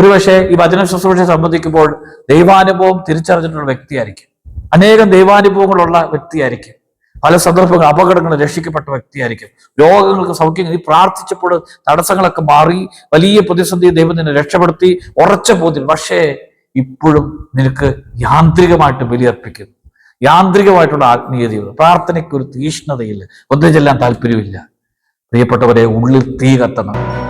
ഒരുപക്ഷെ ഈ വചന ശുശ്രൂഷയെ സംബന്ധിക്കുമ്പോൾ ദൈവാനുഭവം തിരിച്ചറിഞ്ഞിട്ടുള്ള വ്യക്തിയായിരിക്കും. അനേകം ദൈവാനുഭവങ്ങളുള്ള വ്യക്തിയായിരിക്കും. പല സന്ദർഭങ്ങൾ അപകടങ്ങൾ രക്ഷിക്കപ്പെട്ട വ്യക്തിയായിരിക്കും. രോഗങ്ങൾക്ക് സൗഖ്യം നീ പ്രാർത്ഥിച്ചപ്പോൾ തടസ്സങ്ങളൊക്കെ മാറി വലിയ പ്രതിസന്ധി ദൈവം നിന്നെ രക്ഷപ്പെടുത്തി ഉറച്ച പോതിൽ പക്ഷേ ഇപ്പോഴും നിനക്ക് യാന്ത്രികമായിട്ട് ബലിയർപ്പിക്കുന്നു. യാന്ത്രികമായിട്ടുള്ള ആത്മീയ ജീവിതം പ്രാർത്ഥനയ്ക്ക് ഒരു തീഷ്ണതയില്ല. ഒന്നും ചെല്ലാൻ താല്പര്യമില്ല പ്രിയപ്പെട്ടവരെ ഉള്ളിൽ തീ കത്തണം.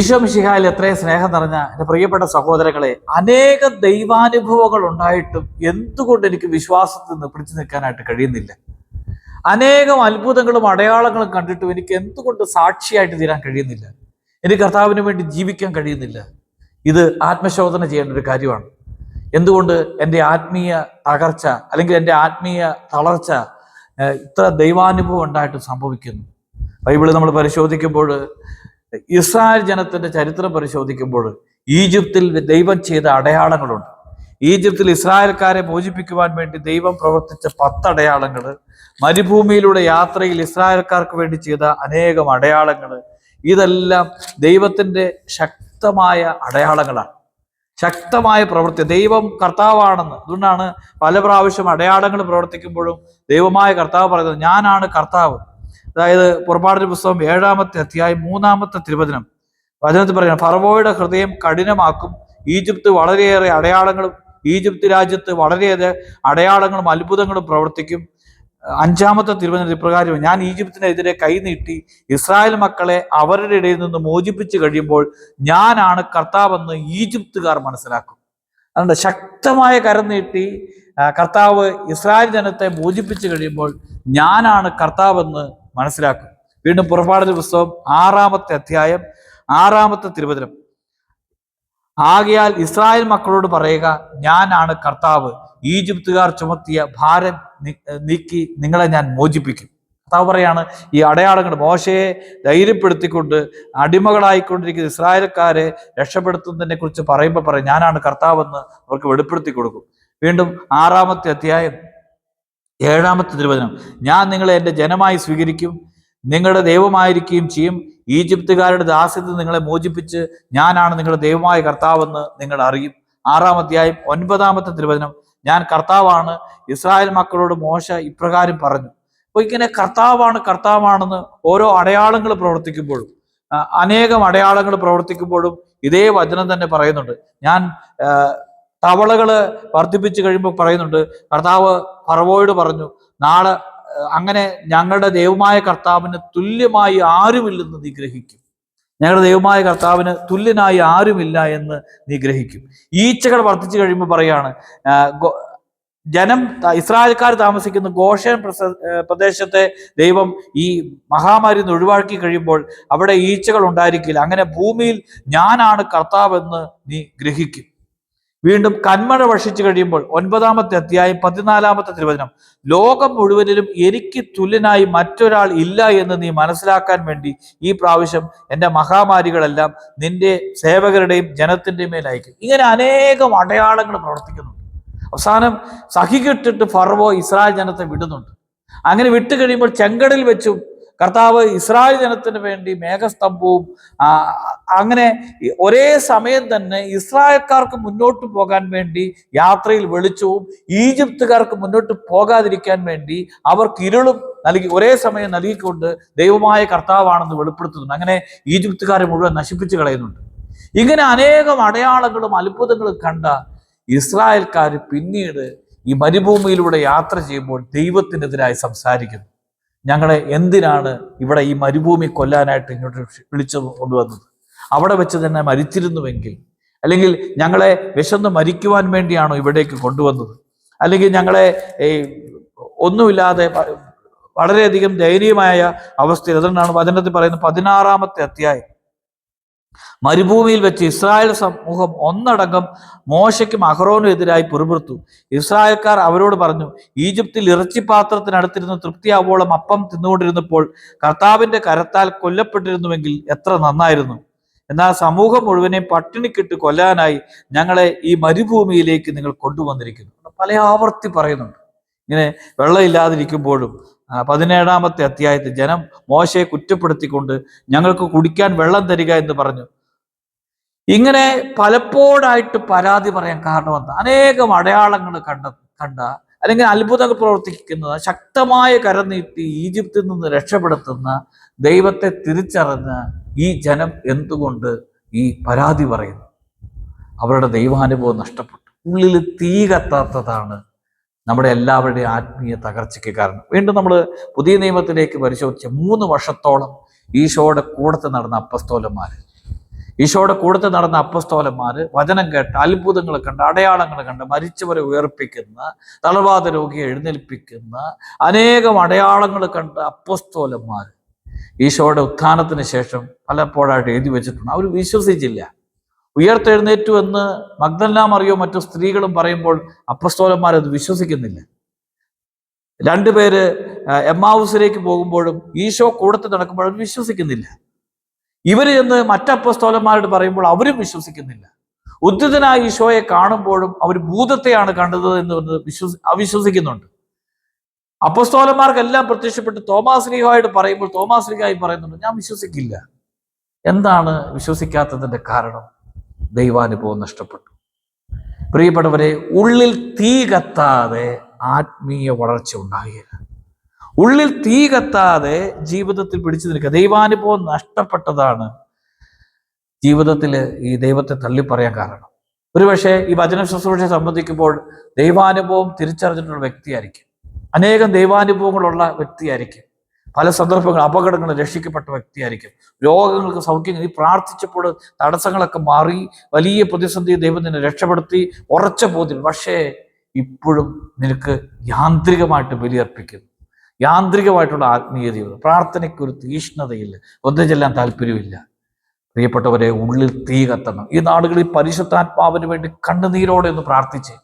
ഈശോ മിശിഹായിൽ എത്രയും സ്നേഹം നിറഞ്ഞ എന്റെ പ്രിയപ്പെട്ട സഹോദരങ്ങളെ അനേക ദൈവാനുഭവങ്ങൾ ഉണ്ടായിട്ടും എന്തുകൊണ്ട് എനിക്ക് വിശ്വാസത്തിൽ നിന്ന് പിടിച്ചു നിൽക്കാനായിട്ട് കഴിയുന്നില്ല? അനേകം അത്ഭുതങ്ങളും അടയാളങ്ങളും കണ്ടിട്ടും എനിക്ക് എന്തുകൊണ്ട് സാക്ഷിയായിട്ട് തീരാൻ കഴിയുന്നില്ല? എനിക്ക് കർത്താവിന് വേണ്ടി ജീവിക്കാൻ കഴിയുന്നില്ല? ഇത് ആത്മശോധന ചെയ്യേണ്ട ഒരു കാര്യമാണ്. എന്തുകൊണ്ട് എന്റെ ആത്മീയ തകർച്ച അല്ലെങ്കിൽ എന്റെ ആത്മീയ തളർച്ച ഇത്ര ദൈവാനുഭവം ഉണ്ടായിട്ട് സംഭവിക്കുന്നു? ബൈബിൾ നമ്മൾ പരിശോധിക്കുമ്പോൾ ഇസ്രായേൽ ജനത്തിന്റെ ചരിത്രം പരിശോധിക്കുമ്പോൾ ഈജിപ്തിൽ ദൈവം ചെയ്ത അടയാളങ്ങളുണ്ട്. ഈജിപ്തിൽ ഇസ്രായേൽക്കാരെ മോചിപ്പിക്കുവാൻ വേണ്ടി ദൈവം പ്രവർത്തിച്ച പത്ത് അടയാളങ്ങൾ മരുഭൂമിയിലൂടെ യാത്രയിൽ ഇസ്രായേൽക്കാർക്ക് വേണ്ടി ചെയ്ത അനേകം അടയാളങ്ങൾ ഇതെല്ലാം ദൈവത്തിന്റെ ശക്തമായ അടയാളങ്ങളാണ്. ശക്തമായ പ്രവൃത്തി. ദൈവം കർത്താവാണെന്ന്. അതുകൊണ്ടാണ് പല പ്രാവശ്യം അടയാളങ്ങൾ പ്രവർത്തിക്കുമ്പോഴും ദൈവമായ കർത്താവ് പറയുന്നത് ഞാനാണ് കർത്താവ്. അതായത് പുറപ്പാടിന്റെ പുസ്തകം ഏഴാമത്തെ അധ്യായം മൂന്നാമത്തെ തിരുവചനം. വചനത്തിൽ പറയുന്നത് ഫറവോയുടെ ഹൃദയം കഠിനമാക്കും. ഈജിപ്ത് വളരെയേറെ അടയാളങ്ങളും ഈജിപ്ത് രാജ്യത്ത് വളരെയേറെ അടയാളങ്ങളും അത്ഭുതങ്ങളും പ്രവർത്തിക്കും. അഞ്ചാമത്തെ തിരുവനന്തപുരം ഇപ്രകാരം ഞാൻ ഈജിപ്തിനെതിരെ കൈനീട്ടി ഇസ്രായേൽ മക്കളെ അവരുടെ ഇടയിൽ നിന്ന് മോചിപ്പിച്ചു കഴിയുമ്പോൾ ഞാനാണ് കർത്താവെന്ന് ഈജിപ്തുകാർ മനസ്സിലാക്കും. അതുകൊണ്ട് ശക്തമായ കരം നീട്ടി കർത്താവ് ഇസ്രായേൽ ജനത്തെ മോചിപ്പിച്ചു കഴിയുമ്പോൾ ഞാനാണ് കർത്താവെന്ന് മനസ്സിലാക്കും. വീണ്ടും പുറപ്പാടിന്റെ പുസ്തകം ആറാമത്തെ അധ്യായം ആറാമത്തെ തിരുവചനം. ആകയാൽ ഇസ്രായേൽ മക്കളോട് പറയുക ഞാനാണ് കർത്താവ്. ഈജിപ്തുകാർ ചുമത്തിയ ഭാരം നീക്കി നിങ്ങളെ ഞാൻ മോചിപ്പിക്കും. കർത്താവ് പറയാണ് ഈ അടയാളങ്ങൾ മോശയെ ധൈര്യപ്പെടുത്തിക്കൊണ്ട് അടിമകളായിക്കൊണ്ടിരിക്കുന്ന ഇസ്രായേൽക്കാരെ രക്ഷപ്പെടുത്തുന്നതിനെ കുറിച്ച് പറയുമ്പോൾ പറയും ഞാനാണ് കർത്താവെന്ന് അവർക്ക് വെളിപ്പെടുത്തി കൊടുക്കും വീണ്ടും ആറാമത്തെ അധ്യായം ഏഴാമത്തെ തിരുവചനം. ഞാൻ നിങ്ങളെ എന്റെ ജനമായി സ്വീകരിക്കും. നിങ്ങളുടെ ദൈവമായിരിക്കുകയും ചെയ്യും. ഈജിപ്തുകാരുടെ ദാസ്യത്തിൽ നിങ്ങളെ മോചിപ്പിച്ച് ഞാനാണ് നിങ്ങളുടെ ദൈവമായ കർത്താവെന്ന് നിങ്ങൾ അറിയും. ആറാം ഒൻപതാമത്തെ തിരുവചനം. ഞാൻ കർത്താവാണ്. ഇസ്രായേൽ മക്കളോട് മോശ ഇപ്രകാരം പറഞ്ഞു. അപ്പൊ ഇങ്ങനെ കർത്താവാണ് കർത്താവാണെന്ന് ഓരോ അടയാളങ്ങൾ പ്രവർത്തിക്കുമ്പോഴും അനേകം അടയാളങ്ങൾ പ്രവർത്തിക്കുമ്പോഴും ഇതേ വചനം തന്നെ പറയുന്നുണ്ട്. ഞാൻ ആ, തവളകൾ വർദ്ധിപ്പിച്ചു കഴിയുമ്പോൾ പറയുന്നുണ്ട് കർത്താവ് പറവോയോട് പറഞ്ഞു നാളെ അങ്ങനെ ഞങ്ങളുടെ ദൈവമായ കർത്താവിന് തുല്യമായി ആരുമില്ലെന്ന് നീ ഗ്രഹിക്കും. ഞങ്ങളുടെ ദൈവമായ കർത്താവിന് തുല്യനായി ആരുമില്ല എന്ന് നീ ഗ്രഹിക്കും. ഈച്ചകൾ വർദ്ധിച്ചു കഴിയുമ്പോൾ പറയാണ് ജനം ഇസ്രായേൽക്കാർ താമസിക്കുന്ന ഗോഷൻ പ്രദേശത്തെ ദൈവം ഈ മഹാമാരി നിന്ന് ഒഴിവാക്കി കഴിയുമ്പോൾ അവിടെ ഈച്ചകൾ ഉണ്ടായിരിക്കില്ല. അങ്ങനെ ഭൂമിയിൽ ഞാനാണ് കർത്താവെന്ന് നീ ഗ്രഹിക്കും. വീണ്ടും കന്മഴ വർഷിച്ചു കഴിയുമ്പോൾ ഒൻപതാമത്തെ അധ്യായം പതിനാലാമത്തെ തിരുവചനം ലോകം മുഴുവനിലും എനിക്ക് തുല്യനായി മറ്റൊരാൾ ഇല്ല എന്ന് നീ മനസ്സിലാക്കാൻ വേണ്ടി ഈ പ്രാവശ്യം എന്റെ മഹാമാരികളെല്ലാം നിന്റെ സേവകരുടെയും ജനത്തിന്റെയും മേൽ അയക്കും. ഇങ്ങനെ അനേകം അടയാളങ്ങൾ പ്രവർത്തിക്കുന്നുണ്ട്. അവസാനം സഹികിട്ടിട്ട് ഫർവോ ഇസ്രായേൽ ജനത്തെ വിടുന്നുണ്ട്. അങ്ങനെ വിട്ടു കഴിയുമ്പോൾ ചെങ്കടൽ വെച്ചും കർത്താവ് ഇസ്രായേൽ ജനത്തിന് വേണ്ടി മേഘസ്തംഭവും അങ്ങനെ ഒരേ സമയം തന്നെ ഇസ്രായേൽക്കാർക്ക് മുന്നോട്ട് പോകാൻ വേണ്ടി യാത്രയിൽ വെളിച്ചവും ഈജിപ്തുകാർക്ക് മുന്നോട്ട് പോകാതിരിക്കാൻ വേണ്ടി അവർക്ക് ഇരുളും നൽകി ഒരേ സമയം നൽകിക്കൊണ്ട് ദൈവമായ കർത്താവാണെന്ന് വെളിപ്പെടുത്തുന്നുണ്ട്. അങ്ങനെ ഈജിപ്തുകാരെ മുഴുവൻ നശിപ്പിച്ചു കളയുന്നുണ്ട്. ഇങ്ങനെ അനേകം അടയാളങ്ങളും അത്ഭുതങ്ങളും കണ്ട ഇസ്രായേൽക്കാർ പിന്നീട് ഈ മരുഭൂമിയിലൂടെ യാത്ര ചെയ്യുമ്പോൾ ദൈവത്തിനെതിരായി സംസാരിക്കുന്നു. ഞങ്ങളെ എന്തിനാണ് ഇവിടെ ഈ മരുഭൂമി കൊല്ലാനായിട്ട് ഇങ്ങോട്ട് വിളിച്ചു കൊണ്ടുവന്നത്? അവിടെ വെച്ച് തന്നെ മരിച്ചിരുന്നുവെങ്കിൽ അല്ലെങ്കിൽ ഞങ്ങളെ വിശന്ന് മരിക്കുവാൻ വേണ്ടിയാണോ ഇവിടേക്ക് കൊണ്ടുവന്നത്? അല്ലെങ്കിൽ ഞങ്ങളെ ഒന്നുമില്ലാതെ വളരെയധികം ദയനീയമായ അവസ്ഥയിൽ അതുകൊണ്ടാണ് വചനത്തിൽ പറയുന്നത് പതിനാറാമത്തെ അധ്യായം. മരുഭൂമിയിൽ വെച്ച് ഇസ്രായേൽ സമൂഹം ഒന്നടങ്കം മോശയ്ക്കും അഹ്റോനും എതിരായി പുറപുറത്തു ഇസ്രായേൽക്കാർ അവരോട് പറഞ്ഞു ഈജിപ്തിൽ ഇറച്ചിപ്പാത്രത്തിനടുത്തിരുന്ന് തൃപ്തിയാവോളം അപ്പം തിന്നുകൊണ്ടിരുന്നപ്പോൾ കർത്താവിന്റെ കരത്താൽ കൊല്ലപ്പെട്ടിരുന്നുവെങ്കിൽ എത്ര നന്നായിരുന്നു. എന്നാൽ സമൂഹം മുഴുവനെയും പട്ടിണിക്കിട്ട് കൊല്ലാനായി ഞങ്ങളെ ഈ മരുഭൂമിയിലേക്ക് നിങ്ങൾ കൊണ്ടുവന്നിരിക്കുന്നു. പല ആവർത്തി പറയുന്നുണ്ട്. ഇങ്ങനെ വെള്ളമില്ലാതിരിക്കുമ്പോഴും പതിനേഴാമത്തെ അധ്യായത്തിൽ ജനം മോശയെ കുറ്റപ്പെടുത്തിക്കൊണ്ട് ഞങ്ങൾക്ക് കുടിക്കാൻ വെള്ളം തരിക എന്ന് പറഞ്ഞു. ഇങ്ങനെ പലപ്പോഴായിട്ട് പരാതി പറയാൻ കാരണമെന്ന് അനേകം അടയാളങ്ങൾ കണ്ട കണ്ട അല്ലെങ്കിൽ അത്ഭുതങ്ങൾ പ്രവർത്തിക്കുന്ന ശക്തമായ കരം നീട്ടി ഈജിപ്തിൽ നിന്ന് രക്ഷപ്പെടുത്തുന്ന ദൈവത്തെ തിരിച്ചറിഞ്ഞ ഈ ജനം എന്തുകൊണ്ട് ഈ പരാതി പറയുന്നു? അവരുടെ ദൈവാനുഭവം നഷ്ടപ്പെട്ടു. ഉള്ളിൽ തീ കത്താത്തതാണ് നമ്മുടെ എല്ലാവരുടെയും ആത്മീയ തകർച്ചയ്ക്ക് കാരണം. വീണ്ടും നമ്മൾ പുതിയ നിയമത്തിലേക്ക് പരിശോധിച്ച മൂന്ന് വർഷത്തോളം ഈശോയുടെ കൂടത്ത് നടന്ന അപ്പസ്തോലന്മാർ ഈശോയുടെ കൂടത്ത് നടന്ന അപ്പസ്തോലന്മാർ വചനം കേട്ട് അത്ഭുതങ്ങൾ കണ്ട് അടയാളങ്ങൾ കണ്ട് മരിച്ചവരെ ഉയർപ്പിക്കുന്ന തളർവാദ രോഗിയെ എഴുന്നേൽപ്പിക്കുന്ന അനേകം അടയാളങ്ങൾ കണ്ട അപ്പസ്തോലന്മാർ ഈശോയുടെ ഉത്ഥാനത്തിന് ശേഷം പലപ്പോഴായിട്ട് എഴുതി വെച്ചിട്ടുണ്ട്. അവർ വിശ്വസിച്ചില്ല. ഉയർത്തെഴുന്നേറ്റു എന്ന് മഗ്ദല്ലാം അറിയോ? മറ്റു സ്ത്രീകളും പറയുമ്പോൾ അപ്പസ്തോലന്മാർ അത് വിശ്വസിക്കുന്നില്ല. രണ്ടുപേര് എമ്മാവൂസിലേക്ക് പോകുമ്പോഴും ഈശോ കൂടത്ത് നടക്കുമ്പോൾ അവർ വിശ്വസിക്കുന്നില്ല. ഇവർ ചെന്ന് മറ്റപ്പസ്തോലന്മാരോട് പറയുമ്പോൾ അവരും വിശ്വസിക്കുന്നില്ല. ഉദ്ധിതനായ ഈശോയെ കാണുമ്പോഴും അവർ ഭൂതത്തെയാണ് കണ്ടത് എന്ന് വിശ്വസി അവിശ്വസിക്കുന്നുണ്ട്. അപ്പസ്തോലന്മാർക്കെല്ലാം പ്രത്യക്ഷപ്പെട്ട് തോമാസ് ലീഹായിട്ട് പറയുമ്പോൾ തോമാസ് ലീഹായി പറയുന്നുണ്ട് ഞാൻ വിശ്വസിക്കില്ല. എന്താണ് വിശ്വസിക്കാത്തതിന്റെ കാരണം? ദൈവാനുഭവം നഷ്ടപ്പെട്ടു. പ്രിയപ്പെട്ടവരെ ഉള്ളിൽ തീ കത്താതെ ആത്മീയ വളർച്ച ഉണ്ടാകില്ല ഉള്ളിൽ തീ കത്താതെ ജീവിതത്തിൽ പിടിച്ചു നിൽക്കുക ദൈവാനുഭവം നഷ്ടപ്പെട്ടതാണ് ജീവിതത്തിൽ ഈ ദൈവത്തെ തള്ളിപ്പറയാൻ കാരണം. ഒരുപക്ഷെ ഈ വചന ശുശ്രൂഷയെ സംബന്ധിക്കുമ്പോൾ ദൈവാനുഭവം തിരിച്ചറിഞ്ഞിട്ടുള്ള വ്യക്തിയായിരിക്കും. അനേകം ദൈവാനുഭവങ്ങളുള്ള വ്യക്തിയായിരിക്കും. പല സന്ദർഭങ്ങൾ അപകടങ്ങൾ രക്ഷിക്കപ്പെട്ട വ്യക്തിയായിരിക്കും. രോഗങ്ങൾക്ക് സൗഖ്യം ഈ പ്രാർത്ഥിച്ചപ്പോൾ തടസ്സങ്ങളൊക്കെ മാറി വലിയ പ്രതിസന്ധി ദൈവം നിന്നെ രക്ഷപ്പെടുത്തി ഉറച്ച ബോധ്യം. പക്ഷേ ഇപ്പോഴും നിനക്ക് യാന്ത്രികമായിട്ട് ബലിയർപ്പിക്കുന്നു. യാന്ത്രികമായിട്ടുള്ള ആത്മീയ പ്രാർത്ഥനയ്ക്കൊരു തീഷ്ണതയില്ല ഒന്നും ചെല്ലാൻ താല്പര്യമില്ല പ്രിയപ്പെട്ടവരെ ഉള്ളിൽ തീ കത്തണം. ഈ നാടുകളിൽ പരിശുദ്ധാത്മാവിന് വേണ്ടി കണ്ണുനീരോടെ ഒന്ന് പ്രാർത്ഥിച്ചേ.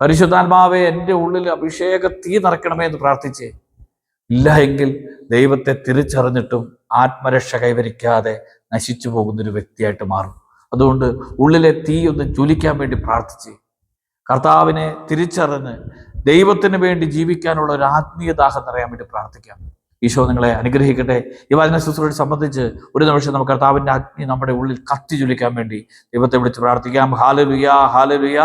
പരിശുദ്ധാത്മാവെ എന്റെ ഉള്ളിൽ അഭിഷേക തീ നിറയ്ക്കണമേ എന്ന് പ്രാർത്ഥിച്ചേ. ഇല്ല എങ്കിൽ ദൈവത്തെ തിരിച്ചറിഞ്ഞിട്ടും ആത്മരക്ഷ കൈവരിക്കാതെ നശിച്ചു പോകുന്നൊരു വ്യക്തിയായിട്ട് മാറും. അതുകൊണ്ട് ഉള്ളിലെ തീ ഒന്ന് ജ്വലിക്കാൻ വേണ്ടി പ്രാർത്ഥിച്ച് കർത്താവിനെ തിരിച്ചറിഞ്ഞ് ദൈവത്തിന് വേണ്ടി ജീവിക്കാനുള്ള ഒരു ആത്മീയ ദാഹം നിറയാൻ വേണ്ടി പ്രാർത്ഥിക്കാം. ഈശോ നിങ്ങളെ അനുഗ്രഹിക്കട്ടെ. ഈ വചന ശുശ്രൂഷയെ സംബന്ധിച്ച് ഒരു നിമിഷം നമുക്ക് കർത്താവിന്റെ അഗ്നി നമ്മുടെ ഉള്ളിൽ കത്തി ജ്വലിക്കാൻ വേണ്ടി ദൈവത്തെ വിളിച്ച് പ്രാർത്ഥിക്കാം. ഹാലലുയ ഹാലലുയ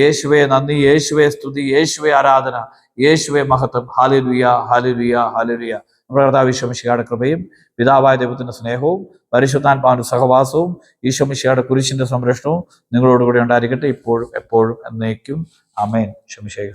യേശുവെ നന്ദി യേശുവെ സ്തുതി യേശുവെ ആരാധന യേശുവെ മഹത്വം. ഹാലലുയ ഹാലലുയ ഹാലലുയ നമ്മുടെ കർത്താവ് ഈശോമിശിയുടെ കൃപയും പിതാവായ ദൈവത്തിന്റെ സ്നേഹവും പരിശുദ്ധാത്മാവിന്റെ സഹവാസവും ഈശോമിശിയുടെ കുരിശിന്റെ സംരക്ഷണവും നിങ്ങളോടുകൂടി ഉണ്ടായിരിക്കട്ടെ. ഇപ്പോഴും എപ്പോഴും എന്നേക്കും. അമേൻ ശമിശേഖ